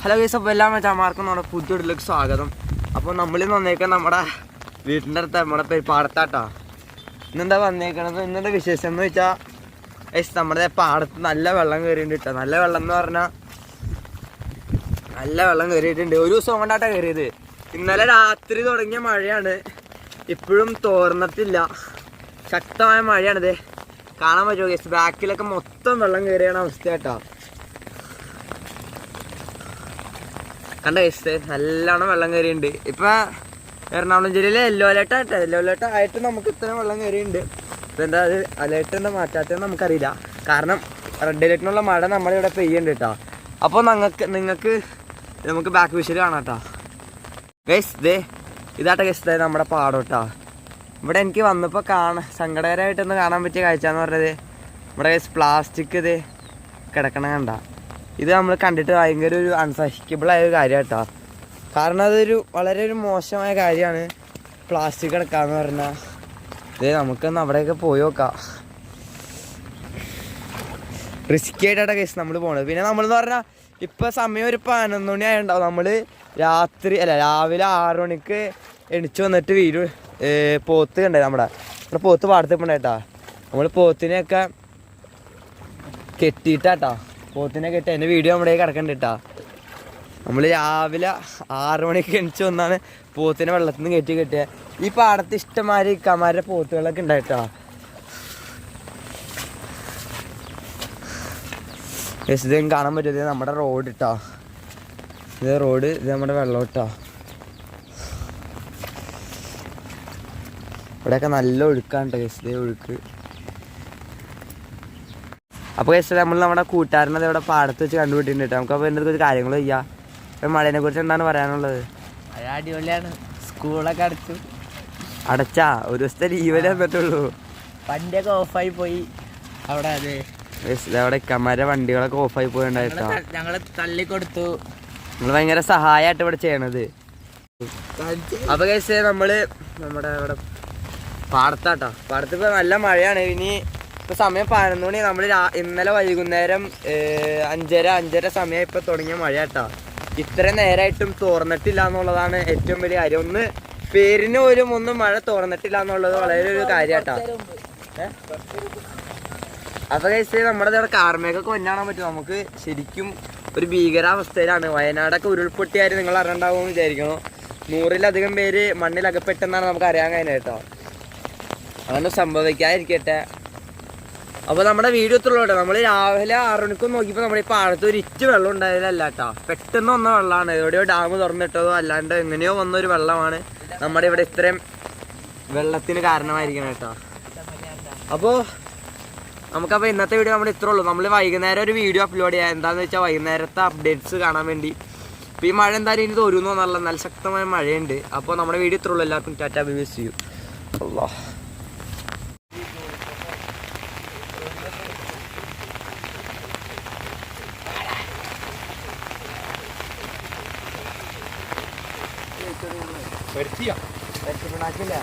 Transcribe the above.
Hello guys അപ്പോൾ എല്ലാ മച്ചാമാർക്കും നമ്മുടെ പുതിയൊടിലേക്ക് സ്വാഗതം. അപ്പോൾ നമ്മളിന്ന് വന്നേക്കാൻ നമ്മുടെ വീട്ടിന്റെ അടുത്ത് നമ്മുടെ പാടത്താട്ടാ. ഇന്നെന്താ വന്നേക്കണത്? ഇന്നത്തെ വിശേഷം എന്ന് വെച്ചാൽ ഗൈസ് നമ്മുടെ പാടത്ത് നല്ല വെള്ളം കയറിയിട്ടുണ്ട് കേട്ടോ നല്ല വെള്ളം എന്ന് പറഞ്ഞാൽ നല്ല വെള്ളം കയറിയിട്ടുണ്ട് ഒരു ദിവസം കൊണ്ടാട്ടാ കയറിയത് ഇന്നലെ രാത്രി തുടങ്ങിയ മഴയാണ്. ഇപ്പോഴും തോർന്നിട്ടില്ല. ശക്തമായ മഴയാണിത് കാണാൻ പറ്റുമോ ഗൈസ് ബാക്കിലൊക്കെ മൊത്തം വെള്ളം കയറിയാണ് അവസ്ഥ കേട്ടോ കണ്ട ഗൈസ് നല്ലോണം വെള്ളം കയറിയുണ്ട് ഇപ്പൊ എറണാകുളം ജില്ലയിലെ യെല്ലോ അലേർട്ട് ആയിട്ട് യെല്ലോ അലേർട്ട് ആയിട്ട് നമുക്ക് ഇത്ര വെള്ളം കയറിയുണ്ട് ഇപ്പൊ എന്താ അത് അലേർട്ട് എന്താ മാറ്റാത്തതെന്ന് നമുക്കറിയില്ല. കാരണം റെഡ് അലേർട്ടിനുള്ള മഴ നമ്മളിവിടെ പെയ്യുന്നുണ്ട് കേട്ടോ. അപ്പോൾ നിങ്ങൾക്ക് നിങ്ങൾക്ക് നമുക്ക് ബാക്ക് വിഷയിൽ കാണാം കേട്ടോ. ഗൈസ് ദേ ഇതാട്ടെ ഗൈസ് നമ്മുടെ പാടം കേട്ടോ. ഇവിടെ എനിക്ക് വന്നപ്പോൾ കാണാൻ സങ്കടകരമായിട്ടൊന്ന് കാണാൻ പറ്റിയ കാഴ്ച എന്ന് പറഞ്ഞത്. ഇവിടെ ഗൈസ് പ്ലാസ്റ്റിക് ഇത് കിടക്കണ കണ്ട. ഇത് നമ്മൾ കണ്ടിട്ട് ഭയങ്കര ഒരു അൺസഹിക്കബിൾ ആയ ഒരു കാര്യം കേട്ടോ കാരണം അതൊരു വളരെ ഒരു മോശമായ കാര്യമാണ് പ്ലാസ്റ്റിക് കിടക്കാന്ന് പറഞ്ഞാൽ ഇത് നമുക്കൊന്ന് അവിടെയൊക്കെ പോയി നോക്കാം. റിസ്കി ആയിട്ടാണ് കേസ് നമ്മൾ പോണത്. പിന്നെ നമ്മളെന്ന് പറഞ്ഞാൽ ഇപ്പം സമയം ഒരു പതിനൊന്ന് മണി ആയിട്ടുണ്ടാവും നമ്മൾ രാത്രി അല്ല രാവിലെ ആറു മണിക്ക് എണിച്ചു വന്നിട്ട് വീട് പോത്ത് കണ്ടേ നമ്മുടെ. നമ്മുടെ പോത്ത് പാടത്തിപ്പുണ്ടായിട്ടാ നമ്മൾ പോത്തിനെയൊക്കെ കെട്ടിയിട്ടാട്ടാ. പോത്തിനെ കെട്ടി എന്റെ വീഡിയോ നമ്മുടെ കിടക്കണ്ട കേട്ടാ നമ്മൾ രാവിലെ ആറ് മണിക്ക് എണിച്ച് വന്നാണ് പോത്തിനെ വെള്ളത്തിൽ നിന്ന് കയറ്റി കെട്ടിയത് ഈ പാടത്ത് ഇഷ്ടമാതിരി ഇക്കമാരുടെ പോത്തുകളൊക്കെ ഉണ്ടായിട്ടാ യെസ് ഇത് കാണാൻ പറ്റും ഇത് നമ്മുടെ റോഡ് ഇട്ടാ ഇത് റോഡ് ഇത് നമ്മുടെ വെള്ളം ഇട്ടാ ഇവിടെയൊക്കെ നല്ല ഒഴുക്കാണ് യെസ് ഇതേ ഒഴുക്ക്. അപ്പോൾ കേസ് നമ്മൾ നമ്മുടെ കൂട്ടുകാരനത് ഇവിടെ പാടത്ത് വെച്ച് കണ്ടുപിട്ടിട്ടുണ്ട് നമുക്ക് അപ്പോൾ എന്റെ കുറച്ച് കാര്യങ്ങൾ ചെയ്യാം മഴേനെ കുറിച്ച് എന്താണ് പറയാനുള്ളത്? അടിപൊളിയാണ്. സ്കൂളൊക്കെ അടച്ചു. അടച്ചാ? ഒരു ദിവസത്തെ ലീവല്ലേ പറ്റുള്ളൂ വണ്ടിയൊക്കെ ഓഫായി പോയി. അവിടെ അതെ. അവിടെ ഇക്കന്മാരെ വണ്ടികളൊക്കെ ഓഫായി പോയിണ്ടായിട്ടോ ഞങ്ങൾ തള്ളിക്കൊടുത്തു. നമ്മൾ ഭയങ്കര സഹായമായിട്ട് ഇവിടെ ചെയ്യണത്. അപ്പൊ കഴിച്ചേ നമ്മൾ നമ്മുടെ ഇവിടെ പാടത്താട്ടോ. പാടത്ത് ഇപ്പൊ നല്ല മഴയാണ്. ഇനി ഇപ്പൊ സമയം പതിനൊന്ന് മണി. നമ്മൾ ഇന്നലെ വൈകുന്നേരം അഞ്ചര അഞ്ചര സമയം ഇപ്പൊ തുടങ്ങിയ മഴ കേട്ടോ ഇത്ര നേരമായിട്ടും തുറന്നിട്ടില്ല എന്നുള്ളതാണ് ഏറ്റവും വലിയ കാര്യം. ഒന്ന് പേരിന് പോലും ഒന്നും മഴ തുറന്നിട്ടില്ല എന്നുള്ളത് വളരെ ഒരു കാര്യം കേട്ടോ അപ്പൊ കഴിച്ച് നമ്മുടെ ഇവിടെ കാർമേഘൊക്കെ വന്നാണാൻ പറ്റും നമുക്ക് ശരിക്കും ഒരു ഭീകരാവസ്ഥയിലാണ്. വയനാടൊക്കെ ഉരുൾപൊട്ടിയായിരുന്നു നിങ്ങൾ അറിയണ്ടാവും വിചാരിക്കണം നൂറിലധികം പേര് മണ്ണിലകപ്പെട്ടെന്നാണ് നമുക്ക് അറിയാൻ കഴിഞ്ഞ കേട്ടോ. അങ്ങനെ സംഭവിക്കാതിരിക്കട്ടെ. അപ്പോൾ നമ്മുടെ വീഡിയോ എത്തുള്ളൂ നമ്മൾ രാവിലെ ആറ് മണിക്കും നോക്കിയപ്പോൾ നമ്മുടെ ഈ പാടത്ത് ഒരു ഇറ്റ് വെള്ളം ഉണ്ടായതല്ല കേട്ടോ. പെട്ടെന്ന് വന്ന വെള്ളമാണ്. എവിടെയോ ഡാം തുറന്നിട്ടതോ അല്ലാണ്ട് എങ്ങനെയോ വന്ന ഒരു വെള്ളമാണ്. നമ്മുടെ ഇവിടെ ഇത്രയും വെള്ളത്തിന് കാരണമായിരിക്കണം കേട്ടോ. അപ്പോൾ നമുക്കപ്പോൾ ഇന്നത്തെ വീഡിയോ നമ്മൾ ഇത്രേ ഉള്ളൂ. നമ്മൾ വൈകുന്നേരം ഒരു വീഡിയോ അപ്ലോഡ് ചെയ്യാം. എന്താണെന്ന് വെച്ചാൽ വൈകുന്നേരത്തെ അപ്ഡേറ്റ്സ് കാണാൻ വേണ്ടി. ഇപ്പോൾ ഈ മഴ എന്തായാലും ഇനി തോരുന്നു നല്ല നല്ല ശക്തമായ മഴയുണ്ട്. അപ്പോൾ നമ്മുടെ വീഡിയോ ഇത്രേ ഉള്ളൂ. എല്ലാവർക്കും tata bye bye see you. Allah പരിചയപ്പെടാക്കില്ല